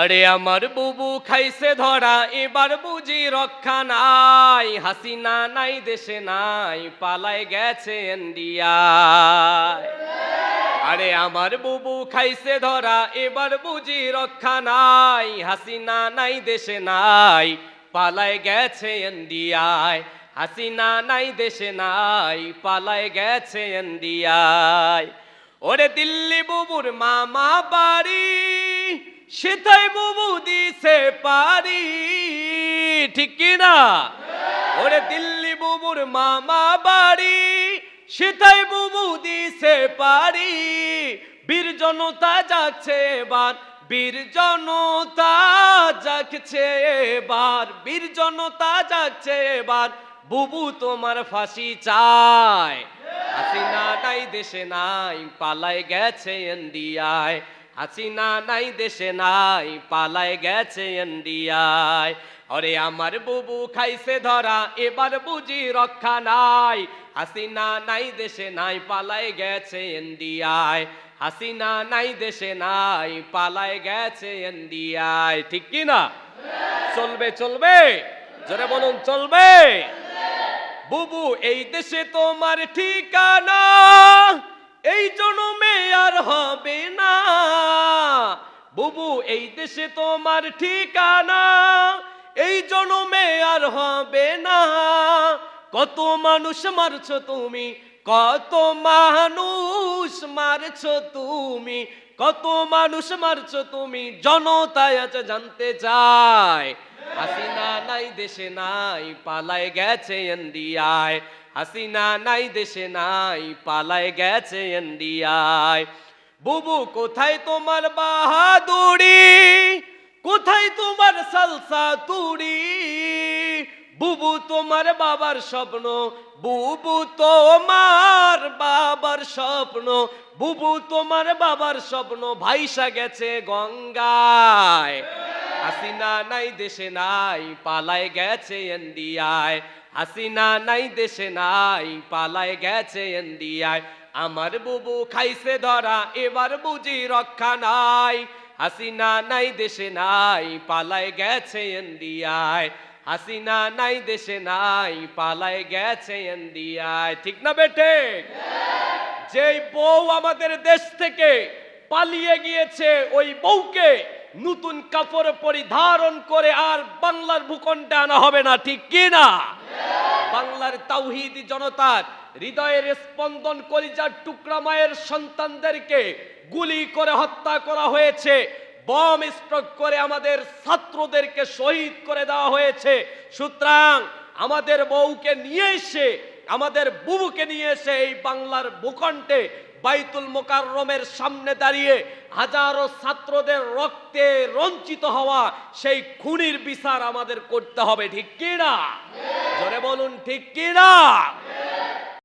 আরে আমার বুবু খাইছে ধরা, এবার বুঝি রক্ষা নাই। হাসিনা নাই, দেশে নাই, পালায় গেছে ইন্ডিয়ায় আরে আমার বুবু খাইছে ধরা, এবার বুঝি রক্ষা নাই। হাসিনা নাই, দেশে নাই, পালায় গেছে ইন্ডিয়ায় হাসিনা নাই, দেশে নাই, পালায় গেছে ইন্ডিয়ায় ওরে দিল্লি বুবুর মামা বাড়ি সেটাই বুবু দিছে পারি, ঠিক কি না? ওরে দিল্লি বুবুর মামা বাড়ি সেটাই বুবু দিছে পারি। বীর জনতা যাচ্ছে এবার, বীর জনতা যাচ্ছে এবার, বীর জনতা যাচ্ছে এবার, বুবু তোমার ফাঁসি চায়। হাসিনা নাই, দেশে নাই, পালায় গেছে ইন্ডিয়ায় হাসিনা নাই, দেশে নাই পালায় গেছে ইন্ডিয়ায় অরে আমার বুবু খাইছে ধরা, এবার বুঝি রক্ষা নাই। হাসিনা নাই, দেশে নাই পালায় গেছে ইন্ডিয়ায় হাসিনা নাই, দেশে নাই পালায় গেছে ইন্ডিয়ায় ঠিক কি না? চলবে চলবে। জোরে বলুন, চলবে। বুবু, এই দেশে তোমার ঠিকানা। এই জন্মে আর হবে না। বুবু, এই দেশে তোমার ঠিকানা, এই জন্মে আর হবে না। কত মানুষ মারছ তুমি, কত মানুষ মারছ তুমি, কত মানুষ মারছো তুমি জনতায় আছে জানতে চায়। দেশে নাই পালায় গেছে ইন্ডিয়ায় হাসিনা নাই, দেশে নাই পালায় গেছে ইন্ডিয়ায় বুবু, কোথায় তোমার বাহাদুরি? কোথায় তোমার সালসা তুড়ি? বুবু, তোমার বাবার স্বপ্ন। বুবু, তোমার বাবার স্বপ্ন। বুবু, তোমার বাবার স্বপ্ন ভাইসা গেছে গঙ্গায়। হাসিনা নাই, দেশে নাই, পালায় গেছে ইন্ডিয়ায় হাসিনা নাই, দেশে নাই, পালায় গেছে ইন্ডিয়ায় আমার বুবু খাইছে ধরা, এবার বুঝি রক্ষা নাই। হাসিনা নাই, দেশে নাই, পালায় গেছে ইন্ডিয়ায় হাসিনা নাই, দেশে নাই, পালায় গেছে ইন্ডিয়ায় ঠিক না বেটে যেই বউ আমাদের দেশ থেকে পালিয়ে গিয়েছে, ওই বউকে নতুন কাপড় পরিধারণ করে আর বাংলার ভূখণ্ডে আনা হবে না, ঠিক কি না? বাংলার তাওহিদি জনতার হৃদয়ের স্পন্দন কলিজার টুকরা মায়ের সন্তানদেরকে গুলি করে হত্যা করা হয়েছে, বম স্ট্রোক করে আমাদের ছাত্রদেরকে শহীদ করে দেওয়া হয়েছে। সুতরাং আমাদের বউকে নিয়ে এসে, আমাদের বুবুকে নিয়ে এসে এই বাংলার ভূখণ্ডে বাইতুল মোকাররমের সামনে দাঁড়িয়ে হাজারো ছাত্রদের রক্তে রঞ্চিত হওয়া সেই খুনির বিচার আমাদের করতে হবে, ঠিক কিনা? জোরে বলুন, ঠিক কি না